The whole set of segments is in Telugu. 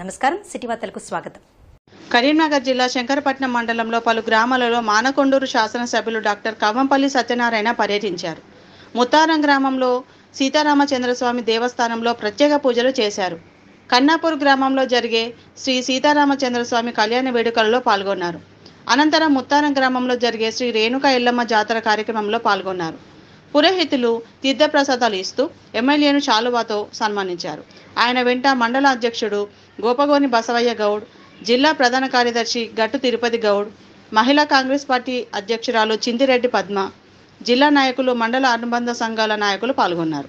నమస్కారం. సిటీ వార్తలకు స్వాగతం. కరీంనగర్ జిల్లా శంకరపట్నం మండలంలో పలు గ్రామాలలో మానకొండూరు శాసనసభ్యులు డాక్టర్ కవ్వంపల్లి సత్యనారాయణ పర్యటించారు. ముత్తారం గ్రామంలో సీతారామచంద్రస్వామి దేవస్థానంలో ప్రత్యేక పూజలు చేశారు. కన్నాపూర్ గ్రామంలో జరిగే శ్రీ సీతారామచంద్రస్వామి కళ్యాణ వేడుకలలో పాల్గొన్నారు. అనంతరం ముత్తారం గ్రామంలో జరిగే శ్రీ రేణుక ఎల్లమ్మ జాతర కార్యక్రమంలో పాల్గొన్నారు. పురోహితులు తీర్థప్రసాదాలు ఇస్తూ ఎమ్మెల్యేను శాలువాతో సన్మానించారు. ఆయన వెంట మండల అధ్యక్షుడు గోపగోని బసవయ్య గౌడ్ జిల్లా ప్రధాన కార్యదర్శి గట్టు తిరుపతి గౌడ్ మహిళా కాంగ్రెస్ పార్టీ అధ్యక్షురాలు చింతిరెడ్డి పద్మ జిల్లా నాయకులు మండల అనుబంధ సంఘాల నాయకులు పాల్గొన్నారు.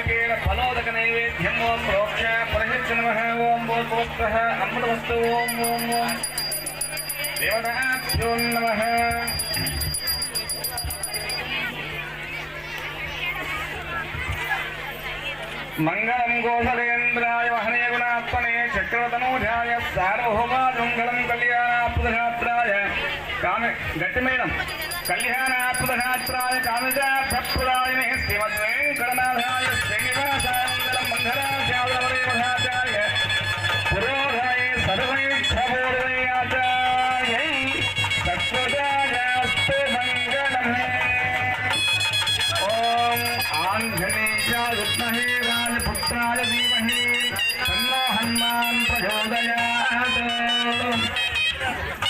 కైలక్షణాలకేన ఫలోదక నైవేద్యం ఓం ప్రోక్ష పరహిత్య నమ ఓం భూర్భువస్వః అమృతమస్తు ఓం ఓం ఓం. దేవతాభ్యో నమః. మంగళం గోసలేంద్రాయ వహనే గుణాత్మనే చక్రతనూజాయ సార్వభౌమాజంగళం కళ్యాణాత్మధాత్రాయ కామ గట్టి కళ్యాణాత్మధాత్రాయ కామిజాభ్యప్రాయనే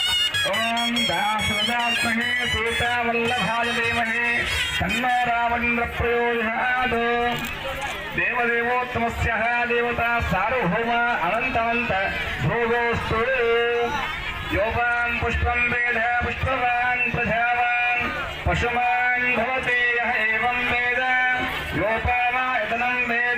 ओम दासवदात्महे सीता वल्लभाय धीमहे तन्नो रामचंद्र प्रयोजनात् देवदेवोत्तमस्यः देवता सार्वभौम अनन्तवन्त भोगोऽस्तु। योपान् पुष्पं वेद, पुष्पवान् प्रजावान् पशुमान् भवति, यः एवं वेद। योपानायतनं वेद।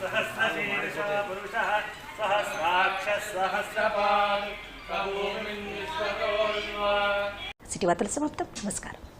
सहस्रशीर्षः पुरुषः सहस्राक्षसहस्रपान् सिटी वार्तल समाप्तं नमस्कारः